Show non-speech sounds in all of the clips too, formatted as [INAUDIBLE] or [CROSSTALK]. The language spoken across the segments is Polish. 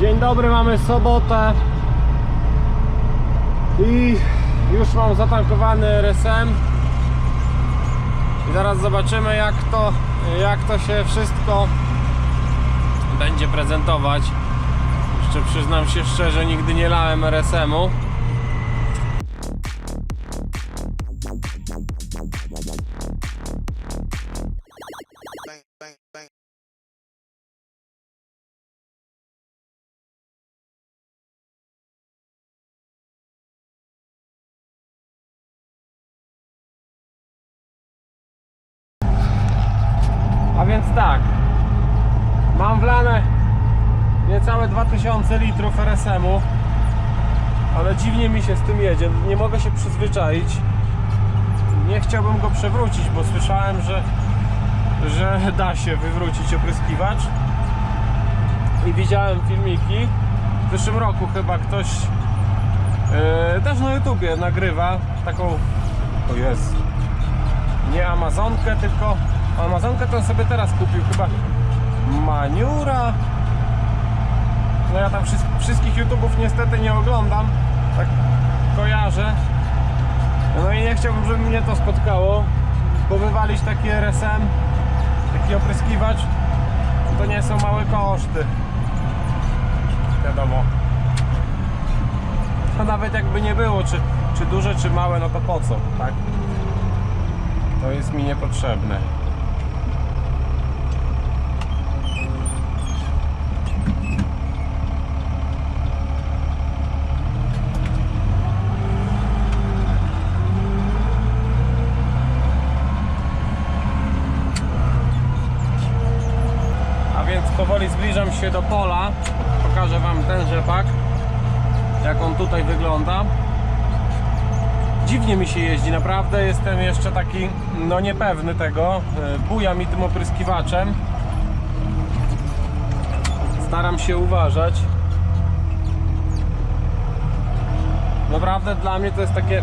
Dzień dobry, mamy sobotę i już mam zatankowany RSM i zaraz zobaczymy jak to, jak to się wszystko będzie prezentować. Jeszcze przyznam się szczerze, nigdy nie lałem RSM-u. A więc tak, mam wlane niecałe 2000 litrów RSM-u, ale dziwnie mi się z tym jedzie, nie mogę się przyzwyczaić. Nie chciałbym go przewrócić, bo słyszałem, że, że da się wywrócić opryskiwacz. I widziałem filmiki, w zeszłym roku chyba ktoś yy, też na YouTubie nagrywa taką, o jest, nie Amazonkę, tylko Amazonkę to sobie teraz kupił chyba Maniura. No ja tam wszyst- wszystkich YouTubów niestety nie oglądam. Tak kojarzę. No i nie chciałbym, żeby mnie to spotkało bo wywalić taki RSM taki opryskiwacz to nie są małe koszty. Wiadomo. A nawet jakby nie było czy, czy duże czy małe no to po co tak? To jest mi niepotrzebne. A więc powoli zbliżam się do pola. Pokażę Wam ten rzepak, jak on tutaj wygląda dziwnie mi się jeździ, naprawdę jestem jeszcze taki no niepewny tego. E, Buja mi tym opryskiwaczem. Staram się uważać. Naprawdę dla mnie to jest takie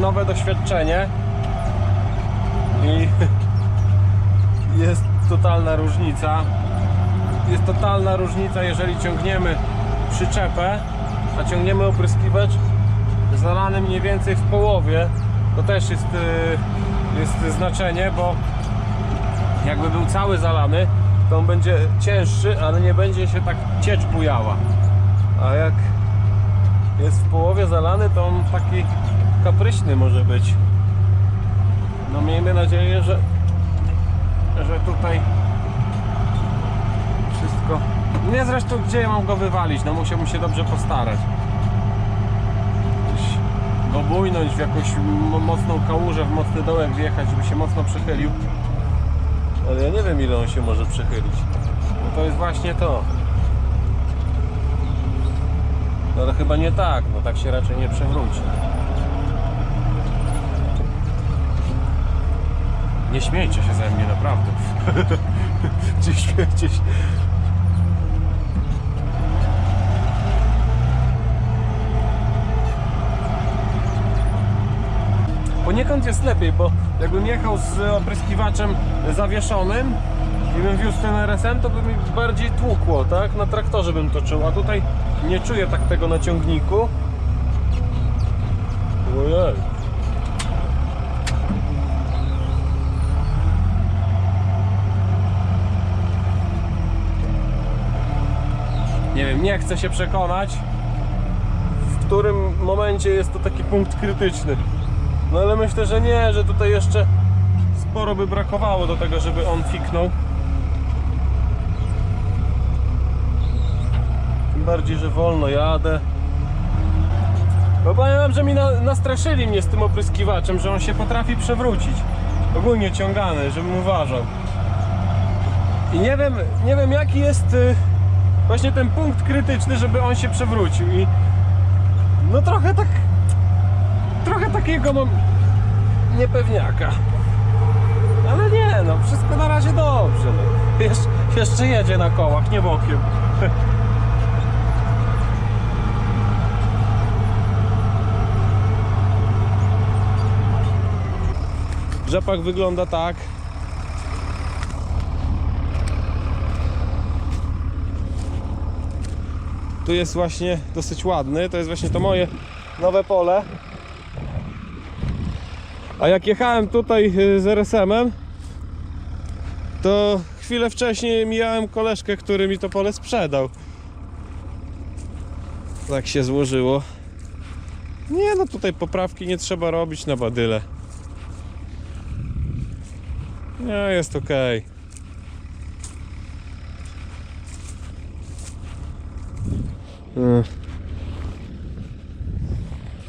nowe doświadczenie. I [LAUGHS] jest totalna różnica. Jest totalna różnica, jeżeli ciągniemy przyczepę, a ciągniemy opryskiwacz zalany mniej więcej w połowie to też jest, y, jest znaczenie, bo jakby był cały zalany to on będzie cięższy, ale nie będzie się tak ciecz bujała. A jak jest w połowie zalany to on taki kapryśny może być. No miejmy nadzieję, że że tutaj wszystko nie zresztą gdzie ja mam go wywalić, no musiałbym się dobrze postarać gdzieś go bujnąć w jakąś mocną kałużę, w mocny dołek wjechać, żeby się mocno przechylił. Ale ja nie wiem ile on się może przechylić. No to jest właśnie to. No ale chyba nie tak, no tak się raczej nie przewróci. Nie śmiejcie się ze mnie, naprawdę. [LAUGHS] Czy śmiejcie się? Poniekąd jest lepiej, bo jakbym jechał z opryskiwaczem zawieszonym i bym wiózł ten RSM, to by mi bardziej tłukło, tak? Na traktorze bym to czuł, a tutaj nie czuję tak tego na ciągniku. Ojej. Nie wiem, nie chcę się przekonać, w którym momencie jest to taki punkt krytyczny. No ale myślę, że nie, że tutaj jeszcze sporo by brakowało do tego, żeby on fiknął. Tym bardziej, że wolno jadę. Bo powiem że mi na, nastraszyli mnie z tym opryskiwaczem, że on się potrafi przewrócić. Ogólnie ciągany, żebym uważał. I nie wiem, nie wiem jaki jest y, właśnie ten punkt krytyczny, żeby on się przewrócił. I no trochę tak trochę takiego mam niepewniaka. Ale nie, no wszystko na razie dobrze. No. Jesz, jeszcze jedzie na kołach, nie bokiem. Rzepak wygląda tak. tu jest właśnie dosyć ładny. To jest właśnie to moje nowe pole. A jak jechałem tutaj y, z RSM-em, to chwilę wcześniej mijałem koleżkę, który mi to pole sprzedał. Tak się złożyło. Nie no, tutaj poprawki nie trzeba robić na badyle. Nie, jest ok.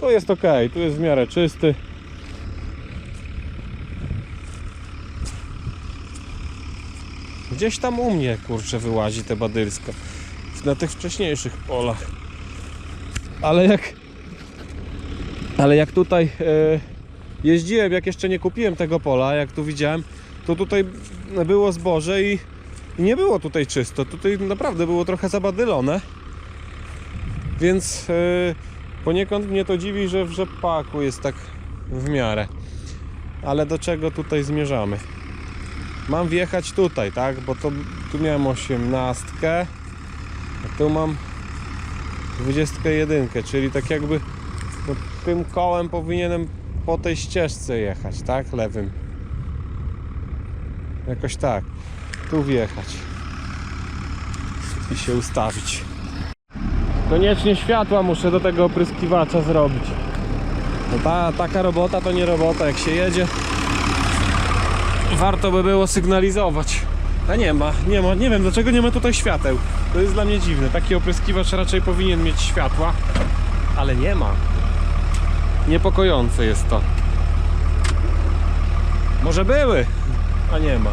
Tu jest ok, tu jest w miarę czysty. Gdzieś tam u mnie kurczę wyłazi te badylska. Na tych wcześniejszych polach. Ale jak ale jak tutaj e, jeździłem, jak jeszcze nie kupiłem tego pola, jak tu widziałem, to tutaj było zboże i, nie było tutaj czysto. Tutaj naprawdę było trochę zabadylone. Więc e, poniekąd mnie to dziwi, że w rzepaku jest tak w miarę. Ale do czego tutaj zmierzamy? Mam wjechać tutaj, tak? Bo to tu miałem 18, a tu mam 21, czyli tak jakby no, tym kołem powinienem po tej ścieżce jechać, tak? Lewym. Jakoś tak. Tu wjechać. I się ustawić. Koniecznie światła muszę do tego opryskiwacza zrobić. No ta, taka robota to nie robota. Jak się jedzie, warto by było sygnalizować. A nie ma, nie ma, nie wiem dlaczego nie ma tutaj świateł. To jest dla mnie dziwne. Taki opryskiwacz raczej powinien mieć światła, ale nie ma. Niepokojące jest to. Może były, a nie ma.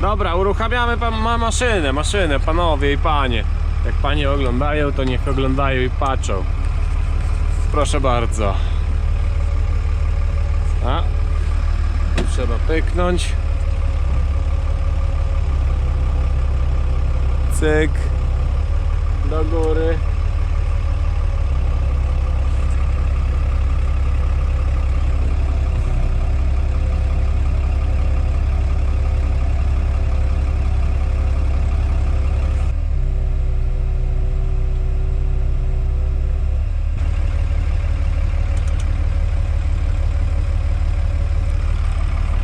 Dobra, uruchamiamy ma maszynę, maszynę, panowie i panie. Jak panie oglądają, to niech oglądają i patrzą. Proszę bardzo. A, tu trzeba pyknąć. Cyk. Do góry.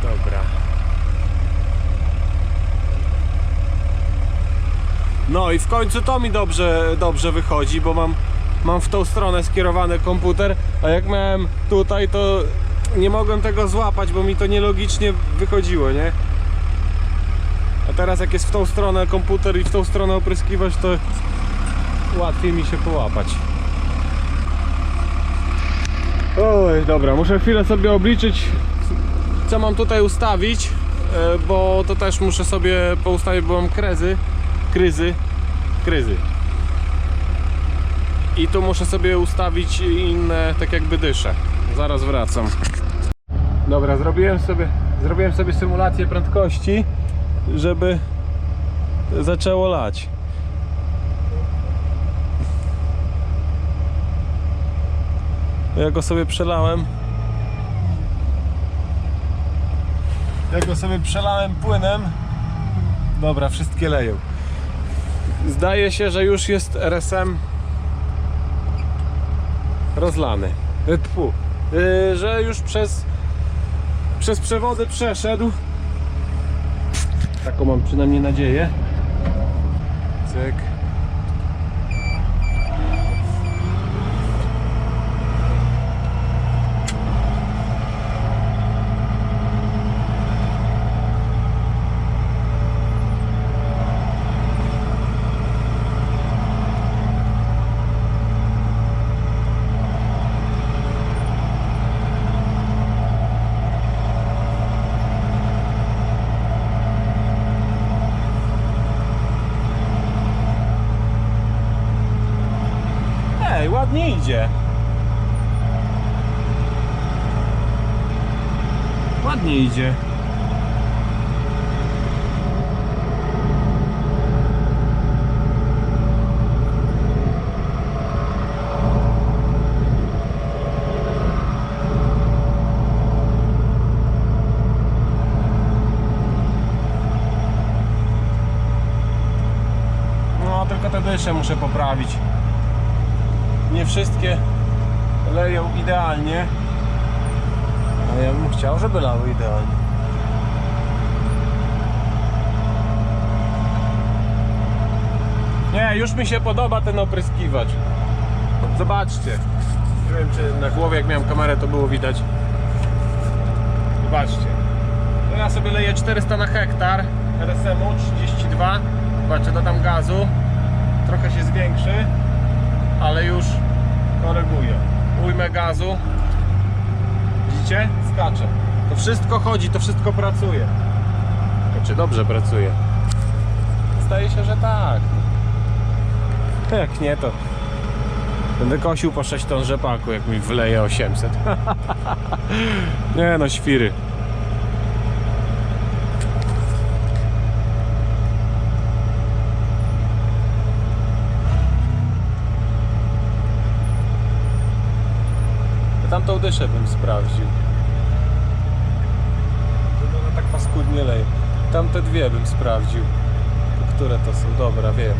Dobra. No i w końcu to mi dobrze, dobrze wychodzi, bo mam, mam w tą stronę skierowany komputer, a jak miałem tutaj, to nie mogłem tego złapać, bo mi to nielogicznie wychodziło, nie? A teraz jak jest w tą stronę komputer i w tą stronę opryskiwać, to łatwiej mi się połapać. Oj, dobra, muszę chwilę sobie obliczyć, co mam tutaj ustawić, e, bo to też muszę sobie poustawić, bo mam krezy, kryzy, kryzy. I tu muszę sobie ustawić inne, tak jakby dysze. Zaraz wracam. Dobra, zrobiłem sobie, zrobiłem sobie symulację prędkości, żeby zaczęło lać. Ja go sobie przelałem. Ja go sobie przelałem płynem. Dobra, wszystkie leją. Zdaje się, że już jest RSM rozlany. E, Tfu. E, Że już przez, przez przewody przeszedł. Taką mam przynajmniej nadzieję. Cyk. Idzie. Ładnie idzie. No, tylko te dysze muszę poprawić. Nie wszystkie leją idealnie. A ja bym chciał, żeby lały idealnie. Nie, już mi się podoba ten opryskiwacz. Zobaczcie. Nie wiem, czy na głowie, jak miałem kamerę, to było widać. Zobaczcie. Ja sobie leję 400 na hektar RSM-u 32. Zobaczcie, dodam gazu. Trochę się zwiększy, ale już koryguję. Ujmę gazu. Widzicie? Skacze. To wszystko chodzi, to wszystko pracuje. Znaczy dobrze pracuje. Zdaje się, że tak. [LAUGHS] Jak nie, to będę kosił po 6 ton rzepaku, jak mi wleje 800. [LAUGHS] nie no, świry. Tamtą dyszę bym sprawdził. To ona tak paskudnie leje. Tamte dwie bym sprawdził. Które to są? Dobra, wiem.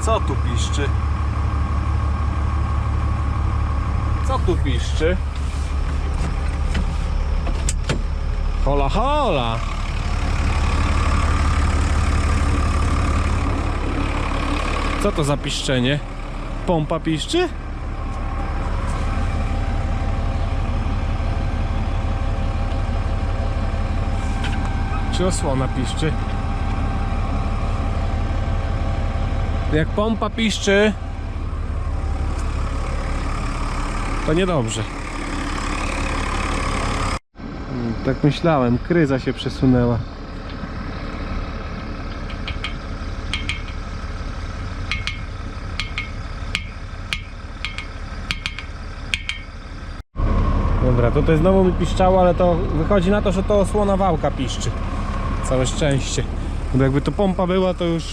Co tu piszczy? Co tu piszczy? Hola, hola! Co to za piszczenie? Pompa piszczy? Czy osłona piszczy? Jak pompa piszczy, to niedobrze. Tak myślałem, kryza się przesunęła. Dobra, tutaj znowu mi piszczało, ale to wychodzi na to, że to osłona wałka piszczy. Całe szczęście. Bo jakby to pompa była, to już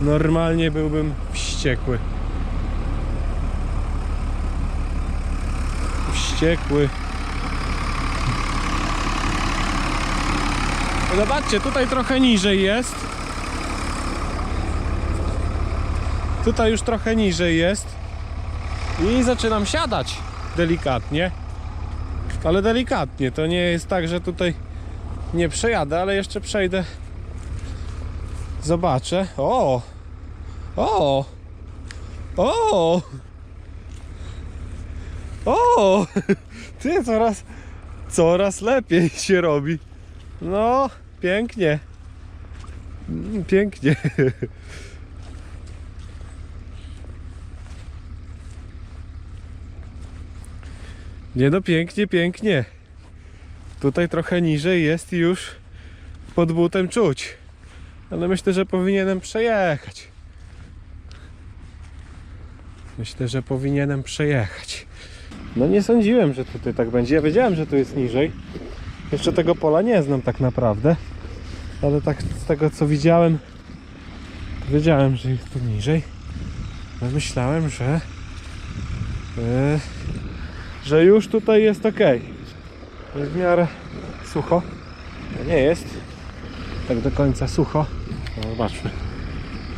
normalnie byłbym wściekły. Wściekły. Zobaczcie, tutaj trochę niżej jest. Tutaj już trochę niżej jest. I zaczynam siadać delikatnie. Ale delikatnie. To nie jest tak, że tutaj nie przejadę, ale jeszcze przejdę. Zobaczę. O! O! O! O! [LAUGHS] Ty coraz coraz lepiej się robi. No, pięknie. Mm, Pięknie. [LAUGHS] Nie no, pięknie, pięknie. Tutaj trochę niżej jest i już pod butem czuć. Ale myślę, że powinienem przejechać. Myślę, że powinienem przejechać. No nie sądziłem, że tutaj tak będzie. Ja wiedziałem, że tu jest niżej. Jeszcze tego pola nie znam tak naprawdę. Ale tak z tego co widziałem, to wiedziałem, że jest tu niżej. Ale myślałem, że e, że już tutaj jest ok. Jest w miarę sucho. Nie jest tak do końca sucho. No, zobaczmy.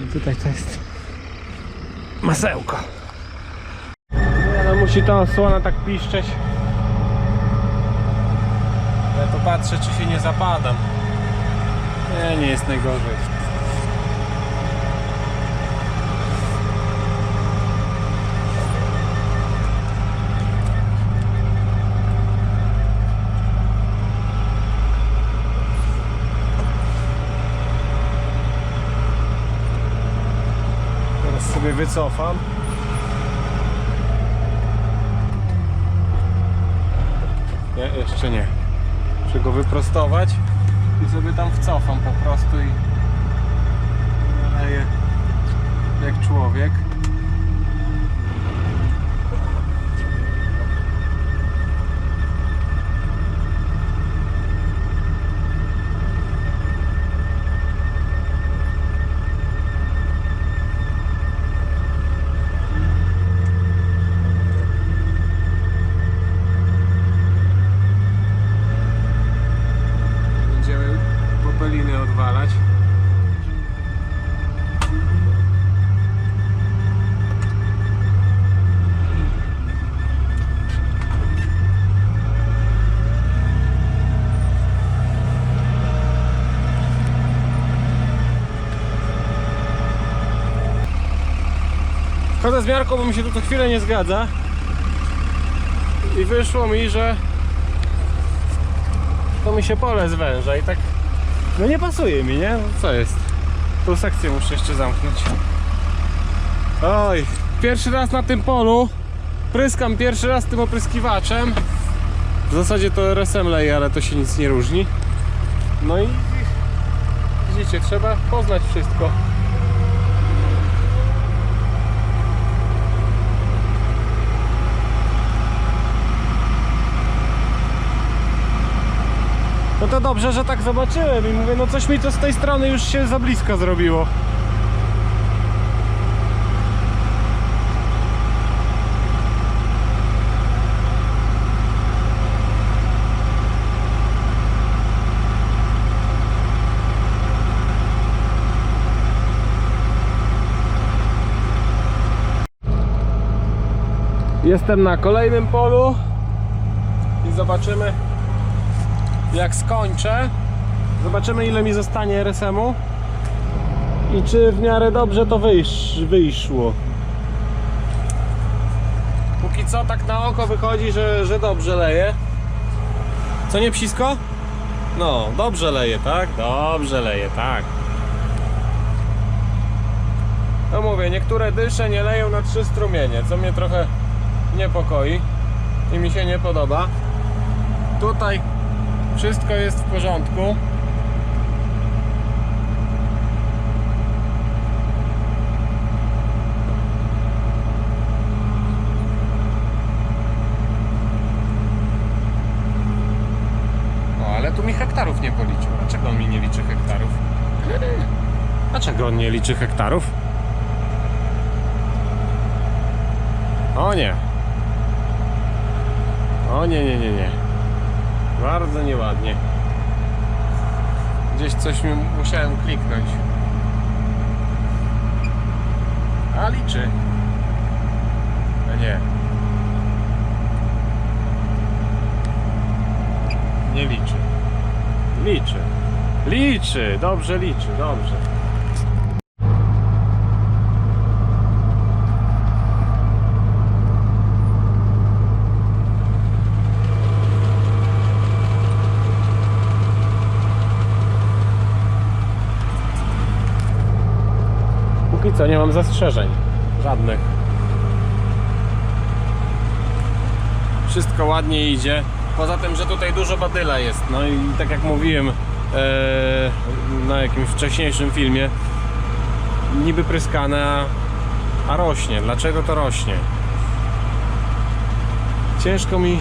I tutaj to jest masełko. No, musi ta osłona tak piszczeć. Ja to patrzę, czy się nie zapadam. Nie, nie jest najgorzej. Teraz sobie wycofam. Nie, jeszcze nie. Muszę go wyprostować i sobie tam wcofam po prostu i Chodzę z miarką, bo mi się tu co chwilę nie zgadza. I wyszło mi, że to mi się pole zwęża i tak no nie pasuje mi, nie? No co jest? Tą sekcję muszę jeszcze zamknąć. Oj, pierwszy raz na tym polu pryskam pierwszy raz tym opryskiwaczem. W zasadzie to RSM leje, ale to się nic nie różni. No i widzicie, trzeba poznać wszystko. To dobrze, że tak zobaczyłem i mówię, no coś mi to z tej strony już się za blisko zrobiło. Jestem na kolejnym polu i zobaczymy jak skończę, zobaczymy ile mi zostanie RSM-u i czy w miarę dobrze to wyjsz, wyszło. Póki co tak na oko wychodzi, że, że dobrze leje. Co nie psisko? No, dobrze leje, tak? Dobrze leje, tak. No mówię, niektóre dysze nie leją na trzy strumienie, co mnie trochę niepokoi i mi się nie podoba. Tutaj wszystko jest w porządku. Ale tu mi hektarów nie policzył. Dlaczego on mi nie liczy hektarów? [LAUGHS] Dlaczego on nie liczy hektarów? O nie. O nie, nie, nie, nie. Bardzo nieładnie. Gdzieś coś mi musiałem kliknąć. A liczy. A nie. Nie liczy. Liczy. Liczy. Dobrze liczy. Dobrze. Póki co nie mam zastrzeżeń. Żadnych. Wszystko ładnie idzie. Poza tym, że tutaj dużo badyla jest. No i tak jak mówiłem e, na jakimś wcześniejszym filmie, niby pryskane, a, a rośnie. Dlaczego to rośnie? Ciężko mi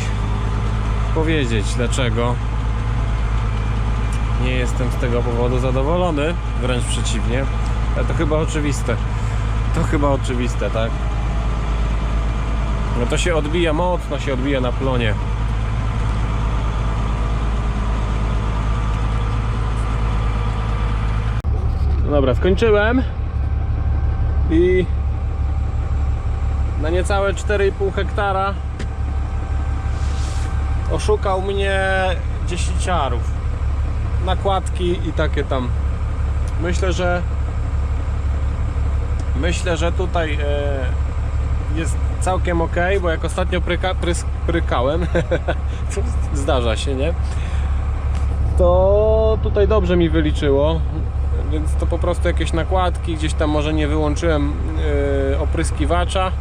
powiedzieć dlaczego. Nie jestem z tego powodu zadowolony, wręcz przeciwnie. To chyba oczywiste. To chyba oczywiste, tak? No to się odbija mocno, się odbija na plonie. No dobra, skończyłem. I na niecałe 4,5 hektara oszukał mnie dziesięciarów. Nakładki i takie tam. Myślę, że Myślę, że tutaj e, jest całkiem ok, bo jak ostatnio pryka, prys, prykałem, [LAUGHS] zdarza się, nie? To tutaj dobrze mi wyliczyło, więc to po prostu jakieś nakładki, gdzieś tam może nie wyłączyłem e, opryskiwacza.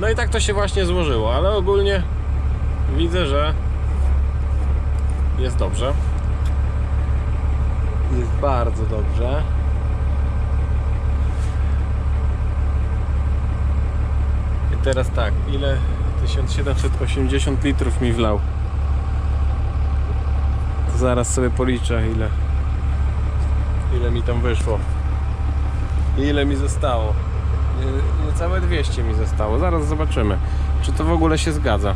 No i tak to się właśnie złożyło, ale ogólnie widzę, że Jest dobrze. Jest bardzo dobrze. I teraz tak, ile 1780 litrów mi wlał? To zaraz sobie policzę ile ile mi tam wyszło. I ile mi zostało? Nie- Niecałe 200 mi zostało. Zaraz zobaczymy, czy to w ogóle się zgadza.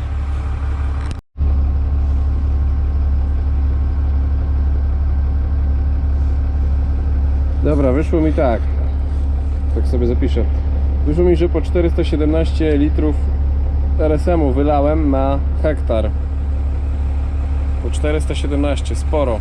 Dobra, wyszło mi tak. Tak sobie zapiszę. Wyszło mi, że po 417 litrów RSM-u wylałem na hektar. Po 417, sporo.